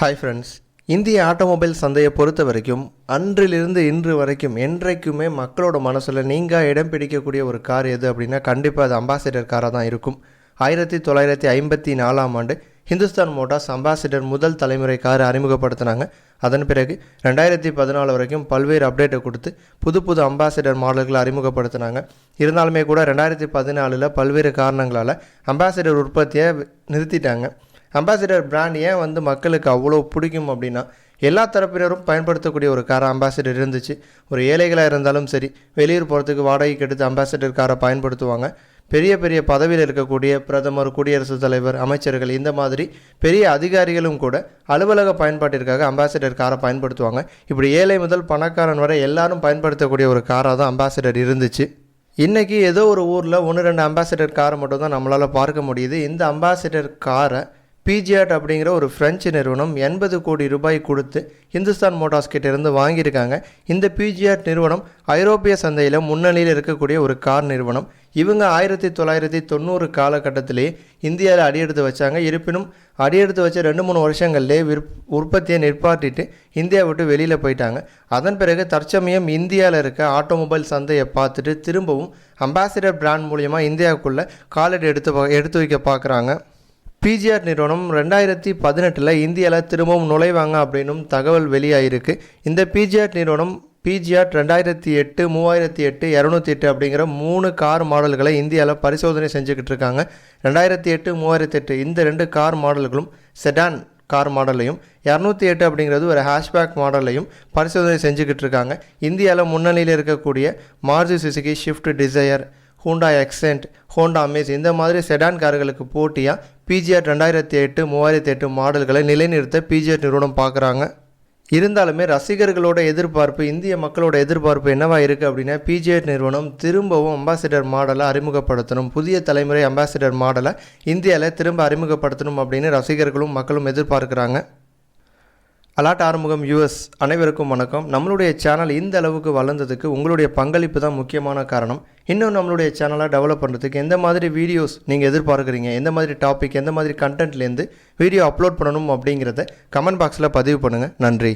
Hi friends இந்திய automobile சந்தையை பொறுத்த வரைக்கும் அன்றிலிருந்து இன்று வரைக்கும் என்றைக்குமே மக்களோட மனசில் நீங்கள் இடம் பிடிக்கக்கூடிய ஒரு கார் எது அப்படின்னா கண்டிப்பாக அது அம்பாசிடர் காராக தான் இருக்கும். ஆயிரத்தி தொள்ளாயிரத்தி ஐம்பத்தி நாலாம் ஆண்டு ஹிந்துஸ்தான் மோட்டார்ஸ் அம்பாசிடர் முதல் தலைமுறை கார் அறிமுகப்படுத்தினாங்க. அதன் பிறகு ரெண்டாயிரத்தி பதினாலு வரைக்கும் பல்வேறு அப்டேட்டை கொடுத்து புது புது அம்பாசிடர் மாடல்களை அறிமுகப்படுத்தினாங்க. இருந்தாலுமே கூட ரெண்டாயிரத்தி பதினாலில் பல்வேறு காரணங்களால் அம்பாசிடர் உற்பத்தியை நிறுத்திட்டாங்க. அம்பாசிடர் பிராண்ட் ஏன் வந்து மக்களுக்கு அவ்வளோ பிடிக்கும் அப்படின்னா எல்லா தரப்பினரும் பயன்படுத்தக்கூடிய ஒரு கார் அம்பாசிடர் இருந்துச்சு. ஒரு ஏழைகளாக இருந்தாலும் சரி வெளியூர் போகிறதுக்கு வாடகைக்கு எடுத்து அம்பாசிடர் காரை பயன்படுத்துவாங்க. பெரிய பெரிய பதவியில் இருக்கக்கூடிய பிரதமர் குடியரசுத் தலைவர் அமைச்சர்கள் இந்த மாதிரி பெரிய அதிகாரிகளும் கூட அலுவலக பயன்பாட்டிற்காக அம்பாசிடர் காரை பயன்படுத்துவாங்க. இப்படி ஏழை முதல் பணக்காரன் வரை எல்லாரும் பயன்படுத்தக்கூடிய ஒரு காராக தான் அம்பாசிடர் இருந்துச்சு. இன்றைக்கி ஏதோ ஒரு ஊரில் ஒன்று ரெண்டு அம்பாசிடர் காரை மட்டும் தான் நம்மளால் பார்க்க முடியுது. இந்த அம்பாசிடர் காரை பிஜிஆட் அப்படிங்கிற ஒரு ஃப்ரெஞ்சு நிறுவனம் எண்பது கோடி ரூபாய் கொடுத்து இந்துஸ்தான் மோட்டார்ஸ் கிட்டேருந்து வாங்கியிருக்காங்க. இந்த பிஜிஆட் நிறுவனம் ஐரோப்பிய சந்தையில் முன்னணியில் இருக்கக்கூடிய ஒரு கார் நிறுவனம். இவங்க ஆயிரத்தி தொள்ளாயிரத்தி தொண்ணூறு காலகட்டத்திலேயே இந்தியாவில் அடியெடுத்து வச்சாங்க. இருப்பினும் அடியெடுத்து வச்ச ரெண்டு மூணு வருஷங்கள்லேயே விற் உற்பத்தியை நிற்பாட்டிட்டு இந்தியா விட்டு வெளியில் போயிட்டாங்க. அதன் பிறகு தற்சமயம் இந்தியாவில் இருக்க ஆட்டோமொபைல் சந்தையை பார்த்துட்டு திரும்பவும் அம்பாசிடர் பிராண்ட் மூலியமாக இந்தியாவுக்குள்ளே காலடி எடுத்து எடுத்து வைக்க பார்க்குறாங்க பிஜிஆர் நிறுவனம் ரெண்டாயிரத்தி பதினெட்டில் இந்தியாவில் திரும்பவும் நுழைவாங்க அப்படின்னும் தகவல் வெளியாகிருக்கு இந்த பிஜிஆர் நிறுவனம் பிஜிஆர் ரெண்டாயிரத்தி எட்டு மூவாயிரத்தி எட்டு இரநூத்தி எட்டு அப்படிங்கிற மூணு கார் மாடல்களை இந்தியாவில் பரிசோதனை செஞ்சுக்கிட்டு இருக்காங்க. ரெண்டாயிரத்தி எட்டு மூவாயிரத்தி எட்டு இந்த ரெண்டு கார் மாடல்களும் செடான் கார் மாடலையும் இரநூத்தி எட்டு அப்படிங்கிறது ஒரு ஹேஷ்பேக் மாடலையும் பரிசோதனை செஞ்சுக்கிட்டு இருக்காங்க. இந்தியாவில் முன்னணியில் இருக்கக்கூடிய Maruti Suzuki Swift Dzire Hyundai Xcent Honda Amaze இந்த மாதிரி செடான் கார்களுக்கு போட்டியாக பிஜிஆர் ரெண்டாயிரத்தி எட்டு மூவாயிரத்தி எட்டு மாடல்களை நிலைநிறுத்த பிஜிஆர் நிறுவனம் பார்க்குறாங்க. இருந்தாலுமே ரசிகர்களோட எதிர்பார்ப்பு இந்திய மக்களோட எதிர்பார்ப்பு என்னவா இருக்குது அப்படின்னா பிஜிஆர் நிறுவனம் திரும்பவும் அம்பாசிடர் மாடலை அறிமுகப்படுத்தணும். புதிய தலைமுறை அம்பாசிடர் மாடலை இந்தியாவில் திரும்ப அறிமுகப்படுத்தணும் அப்படின்னு ரசிகர்களும் மக்களும் எதிர்பார்க்குறாங்க. அலாட் ஆறுமுகம் யூஎஸ் அனைவருக்கும் வணக்கம். நம்மளுடைய சேனல் இந்த அளவுக்கு வளர்ந்ததுக்கு உங்களுடைய பங்களிப்பு தான் முக்கியமான காரணம். இன்னும் நம்மளுடைய சேனலை டெவலப் பண்ணுறதுக்கு எந்த மாதிரி வீடியோஸ் நீங்கள் எதிர்பார்க்குறீங்க எந்த மாதிரி டாபிக் எந்த மாதிரி கண்டென்ட்லேருந்து வீடியோ அப்லோட் பண்ணணும் அப்படிங்கிறத கமெண்ட் பாக்ஸில் பதிவு பண்ணுங்கள் நன்றி.